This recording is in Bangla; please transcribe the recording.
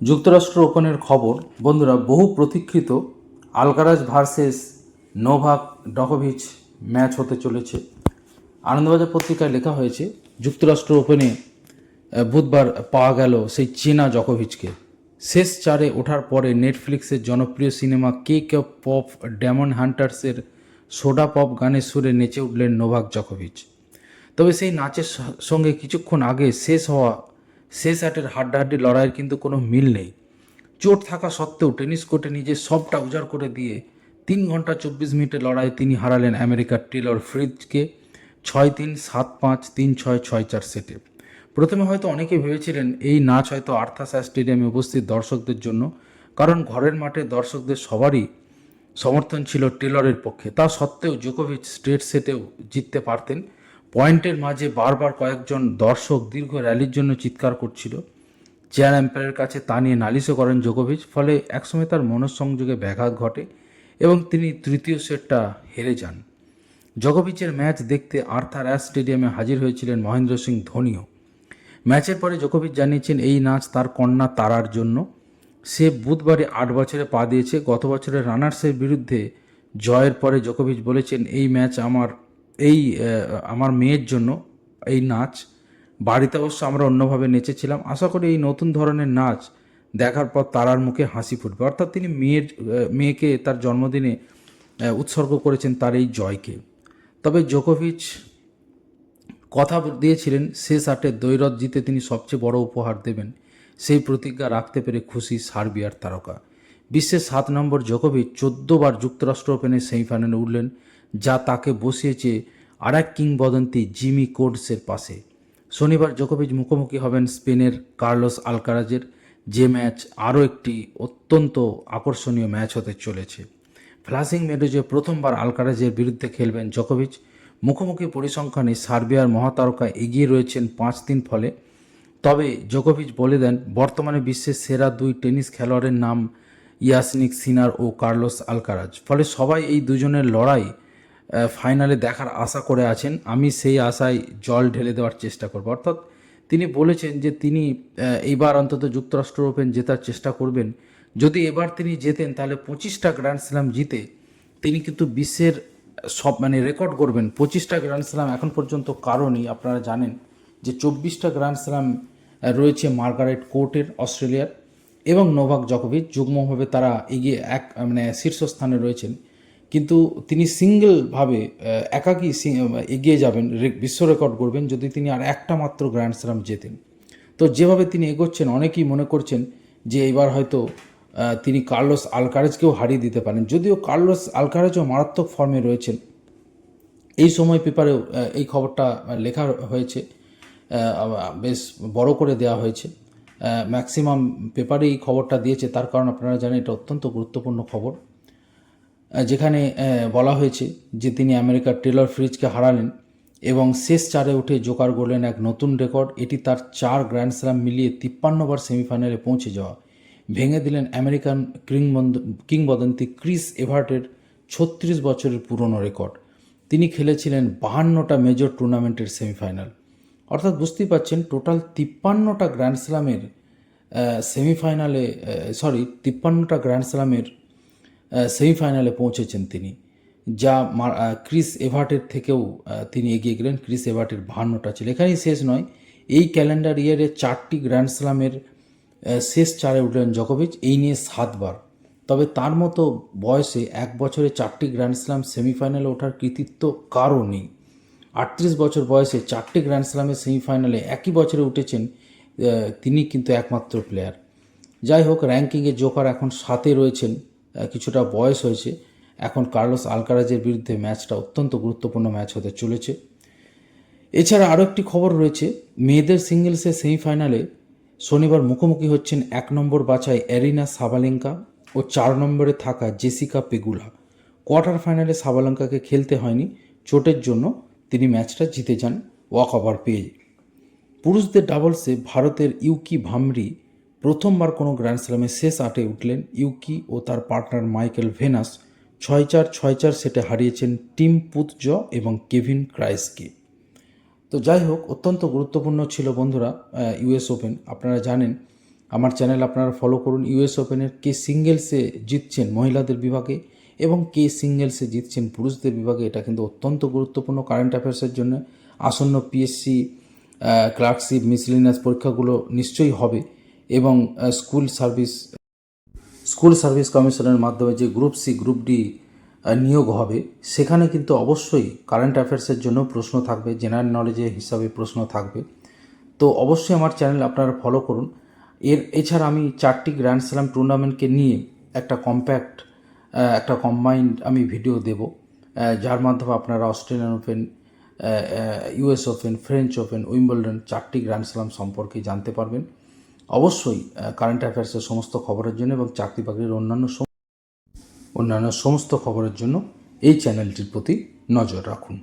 যুক্তরাষ্ট্র ওপেনের খবর, বন্ধুরা, বহু প্রতীক্ষিত আলকারাজ ভার্সেস নোভাক ডকোভিচ ম্যাচ হতে চলেছে। আনন্দবাজার পত্রিকায় লেখা হয়েছে, যুক্তরাষ্ট্র ওপেনে বুধবার পাওয়া গেল সেই চীনা জকোভিচকে শেষ চারে ওঠার পরে নেটফ্লিক্সের জনপ্রিয় cinema cake of pop demon হান্টার্সের সোডা পপ গানের সুরে নেচে উঠলেন নোভাক জকোভিচ তবে সেই নাচের সঙ্গে কিছুক্ষণ আগে শেষ হওয়া শেষ আটের হাড্ডাহাড্ডি লড়াইয়ের কিন্তু কোনো মিল নেই। চোট থাকা সত্ত্বেও টেনিস কোর্টে নিজের সবটা উজাড় করে দিয়ে তিন ঘণ্টা চব্বিশ মিনিটের লড়াইয়ে তিনি হারালেন আমেরিকার টেলর ফ্রিজকে ছয় তিন, সাত পাঁচ, তিন ছয় ছয় চার সেটে। প্রথমে হয়তো অনেকে ভেবেছিলেন এই নাচ হয়তো আর্থাসা স্টেডিয়ামে উপস্থিত দর্শকদের জন্য, কারণ ঘরের মাঠে দর্শকদের সবারই সমর্থন ছিল টেলরের পক্ষে। তা সত্ত্বেও জোকোভিচ স্ট্রেট সেটেও জিততে পারতেন পয়েন্টের মাঝে বারবার কয়েকজন দর্শক দীর্ঘ র্যালির জন্য চিৎকার করছিল। চেয়ার এম্পায়ারের কাছে তা নিয়ে নালিশও করেন জোকোভিচ, ফলে একসময় তার মনঃসংযোগে ব্যাঘাত ঘটে এবং তিনি তৃতীয় সেটটা হেরে যান। জোকোভিচের ম্যাচ দেখতে আর্থার অ্যাস স্টেডিয়ামে হাজির হয়েছিলেন মহেন্দ্র সিং ধোনিও। ম্যাচের পরে জোকোভিচ জানিয়েছেন, এই নাচ তার কন্যা তারার জন্য। সে বুধবারে আট বছরে পা দিয়েছে। গত বছরের রানার্সের বিরুদ্ধে জয়ের পরে জোকোভিচ বলেছেন, এই ম্যাচ আমার এই আমার মেয়ের জন্য এই নাচ। বাড়িতে অবশ্য আমরা অন্যভাবে নেচেছিলাম। আশা করি এই নতুন ধরনের নাচ দেখার পর তারার মুখে হাসি ফুটবে। অর্থাৎ তিনি মেয়ের মেয়েকে তার জন্মদিনে উৎসর্গ করেছেন তার এই জয়কে। তবে জোকোভিচ কথা দিয়েছিলেন শেষ আটে দৈরথ জিতে তিনি সবচেয়ে বড় উপহার দেবেন। সেই প্রতিজ্ঞা রাখতে পেরে খুশি সার্বিয়ার তারকা। বিশ্বের সাত নম্বর জোকোভিচ চোদ্দবার যুক্তরাষ্ট্র ওপেনের সেমিফাইনালে উঠলেন। যা তাকে বসিয়েছে আর এক কিংবদন্তি জিমি কোডসের পাশে। শনিবার জোকোভিচ মুখোমুখি হবেন স্পেনের কার্লোস আলকারাজের। যে ম্যাচ আরও একটি অত্যন্ত আকর্ষণীয় ম্যাচ হতে চলেছে। ফ্লাসিং মেডোজে প্রথমবার আলকারাজের বিরুদ্ধে খেলবেন জোকোভিচ। মুখোমুখি পরিসংখ্যানে সার্বিয়ার মহাতারকা এগিয়ে রয়েছেন পাঁচ দিন ফলে। তবে জোকোভিচ বলে দেন, বর্তমানে বিশ্বের সেরা দুই টেনিস খেলোয়াড়ের নাম ইয়াসনিক সিনার ও কার্লোস আলকারাজ। ফলে সবাই এই দুজনের লড়াই ফাইনালে দেখার আশা করে আছেন। আমি সেই আশায় জল ঢেলে দেওয়ার চেষ্টা করব। অর্থাৎ তিনি বলেছেন যে তিনি এইবার অন্তত যুক্তরাষ্ট্র ওপেন জেতার চেষ্টা করবেন। যদি এবার তিনি জেতেন, তাহলে পঁচিশটা গ্র্যান্ড স্ল্যাম জিতে তিনি কিন্তু বিশ্বের সব মানে রেকর্ড করবেন পঁচিশটা গ্র্যান্ড স্ল্যাম এখন পর্যন্ত কারণই আপনারা জানেন যে চব্বিশটা গ্র্যান্ড স্ল্যাম রয়েছে মার্গারেট কোর্টের অস্ট্রেলিয়ার এবং নোভাক জকোভিচ। যুগ্মভাবে তারা এগিয়ে এক মানে শীর্ষস্থানে রয়েছেন। কিন্তু তিনি সিঙ্গেলভাবে একাকী এগিয়ে যাবেন বিশ্ব রেকর্ড করবেন যদি তিনি আর একটা মাত্র গ্র্যান্ড স্ল্যাম জেতেন। তো যেভাবে তিনি এগোচ্ছেন, অনেকেই মনে করছেন যে এবার হয়তো তিনি কার্লোস আলকারেজকেও হারিয়ে দিতে পারেন। যদিও কার্লোস আলকারেজও মারাত্মক ফর্মে রয়েছেন। এই সময় পেপারেও এই খবরটা লেখা হয়েছে বেশ বড় করে দেওয়া হয়েছে। ম্যাক্সিমাম পেপারে এই খবরটা দিয়েছে। তার কারণ আপনারা জানেন, এটা অত্যন্ত গুরুত্বপূর্ণ খবর। যেখানে বলা হয়েছে যে তিনি আমেরিকার টেলর ফ্রিজকে হারালেন এবং শেষ চারে উঠে জোকার করলেন এক নতুন রেকর্ড। এটি তার চার গ্র্যান্ড স্ল্যাম মিলিয়ে তিপ্পান্নবার সেমিফাইনালে পৌঁছে যাওয়া। ভেঙে দিলেন আমেরিকান কিংবদ- কিংবদন্তি ক্রিস এভার্টের ছত্রিশ বছরের পুরনো রেকর্ড। তিনি খেলেছিলেন বাহান্নটা মেজর টুর্নামেন্টের সেমিফাইনাল। অর্থাৎ বুঝতেই পারছেন টোটাল তিপ্পান্নটা গ্র্যান্ড স্ল্যামের সেমিফাইনালে সরি, তিপ্পান্নটা গ্র্যান্ড স্ল্যামের সেমিফাইনালে পৌঁছেছেন তিনি যা ক্রিস এভার্টের থেকেও তিনি এগিয়ে গেলেন। ক্রিস এভার্টের বাহান্নটা ছিল। এখানেই শেষ নয় এই ক্যালেন্ডার ইয়ারে চারটি গ্র্যান্ড স্ল্যামের আহ, শেষ চারে উঠলেন জকোভিচ। এই নিয়ে সাতবার। তবে তার মতো বয়সে এক বছরে চারটি গ্র্যান্ড স্ল্যাম সেমিফাইনালে ওঠার কৃতিত্ব কারও নেই। আটত্রিশ বছর বয়সে চারটি গ্র্যান্ড স্ল্যামের সেমিফাইনালে একই বছরে উঠেছেন তিনি কিন্তু একমাত্র প্লেয়ার যাই হোক র্যাঙ্কিংয়ে জোকার এখন সাতে রয়েছেন। কিছুটা বয়স হয়েছে। এখন কার্লোস আলকারাজের বিরুদ্ধে ম্যাচটা অত্যন্ত গুরুত্বপূর্ণ ম্যাচ হতে চলেছে। এছাড়া আরও একটি খবর রয়েছে, মেয়েদের সিঙ্গেলসের সেমিফাইনালে শনিবার মুখোমুখি হচ্ছেন এক নম্বর বাছাই অ্যারিনা সাবালেঙ্কা ও চার নম্বরে থাকা জেসিকা পেগুলা। কোয়ার্টার ফাইনালে সাবালেঙ্কাকে খেলতে হয়নি। চোটের জন্য তিনি ম্যাচটা জিতে যান ওয়াক ওভার পেয়ে। পুরুষদের ডাবলসে ভারতের ইউকি ভামরি প্রথমবার কোনো গ্র্যান্ড স্ল্যামে শেষ আটে উঠলেন ইউকি ও তার পার্টনার মাইকেল ভেনাস। ছয় চার ছয় চার সেটে হারিয়েছেন টিম পুতজ এবং কেভিন ক্রাইসকে। তো যাই হোক, অত্যন্ত গুরুত্বপূর্ণ ছিল বন্ধুরা ইউএস ওপেন। আপনারা জানেন, আমার চ্যানেল আপনারা ফলো করুন, ইউএস ওপেনের কে সিঙ্গেলসে জিতছেন মহিলাদের বিভাগে এবং কে সিঙ্গেলসে জিতছেন পুরুষদের বিভাগে। এটা কিন্তু অত্যন্ত গুরুত্বপূর্ণ কারেন্ট অ্যাফেয়ার্সের জন্য। আসন্ন পিএসসি ক্লার্কশিপ মিসলিনিয়াস পরীক্ষাগুলো নিশ্চয়ই হবে। এবং স্কুল সার্ভিস স্কুল সার্ভিস কমিশনের মাধ্যমে যে গ্রুপ সি, গ্রুপ ডি নিয়োগ হবে, সেখানে কিন্তু অবশ্যই কারেন্ট অ্যাফেয়ার্সের জন্য প্রশ্ন থাকবে জেনারেল নলেজের হিসাবে প্রশ্ন থাকবে। তো অবশ্যই আমার চ্যানেল আপনারা ফলো করুন। এর, এছাড়া আমি চারটি গ্র্যান্ড স্ল্যাম টুর্নামেন্টকে নিয়ে একটা কম্প্যাক্ট একটা কম্বাইন্ড আমি ভিডিও দেব। যার মাধ্যমে আপনারা Australian Open US Open French Open Wimbledon চারটি গ্র্যান্ড স্ল্যাম সম্পর্কে জানতে পারবেন। অবশ্যই কারেন্ট অ্যাফেয়ার্সের সমস্ত খবরের জন্য এবং চাকরি বাকরির অন্যান্য অন্যান্য সমস্ত খবরের জন্য এই চ্যানেলটির প্রতি নজর রাখুন।